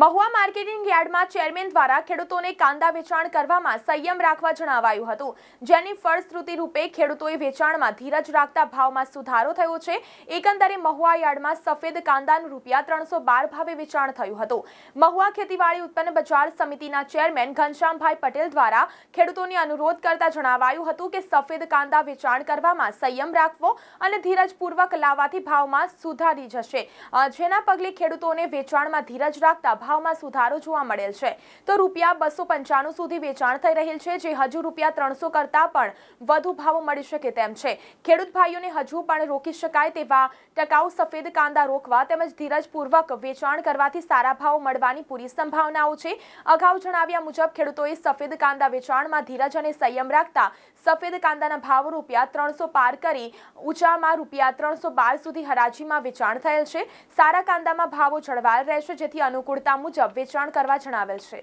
Mahuva marketing યાર્ડમાં chairman દ્વારા ખેડૂતોને કાંદા વેચાણ કરવામાં સંયમ રાખવા જણાવાયું હતું. જેની ફળશ્રુતિ રૂપે ખેડૂતોએ વેચાણમાં ધીરજ રાખતા ભાવમાં સુધારો થયો છે. એકંદરે મહુવા યાર્ડમાં સફેદ કાંદાનું રૂપિયા ત્રણસો બાર ભાવે વેચાણ થયું હતું. મહુવા ખેતીવાડી ઉત્પન્ન બજાર સમિતિના ચેરમેન ઘનશ્યામભાઈ પટેલ દ્વારા ખેડૂતોને અનુરોધ કરતા જણાવાયું હતું કે સફેદ કાંદા વેચાણ કરવામાં સંયમ રાખવો અને ધીરજપૂર્વક લાવવાથી ભાવમાં સુધારી જશે. જેના પગલે ખેડૂતોને વેચાણમાં ધીરજ રાખતા ભાવમાં સુધારો જોવા મળેલ છે. તો રૂપિયા બસો પંચાણું સુધી વેચાણ થઈ રહેલ છે, જે હજુ રૂપિયા ત્રણસો કરતાં પણ વધુ ભાવ મળી શકે તેમ છે. ખેડૂત ભાઈઓને હજુ પણ રોકી શકાય તેવા ટકાઉ સફેદ કાંદા રોકવા તેમજ ધીરજપૂર્વક વેચાણ કરવાથી સારા ભાવ મળવાની પૂરી સંભાવનાઓ છે. અગાઉ જણાવ્યા મુજબ ખેડૂતોએ સફેદ કાંદા વેચાણમાં ધીરજ અને સંયમ રાખતા સફેદ કાંદાના ભાવ રૂપિયા ત્રણસો પાર કરી ઊંચામાં રૂપિયા ત્રણસો બાર સુધી હરાજીમાં વેચાણ થયેલ છે. સારા કાંદામાં ભાવો જળવાયેલ રહેશે, જેથી અનુકૂળતા મુજબ વેચાણ કરવા જણાવેલ છે.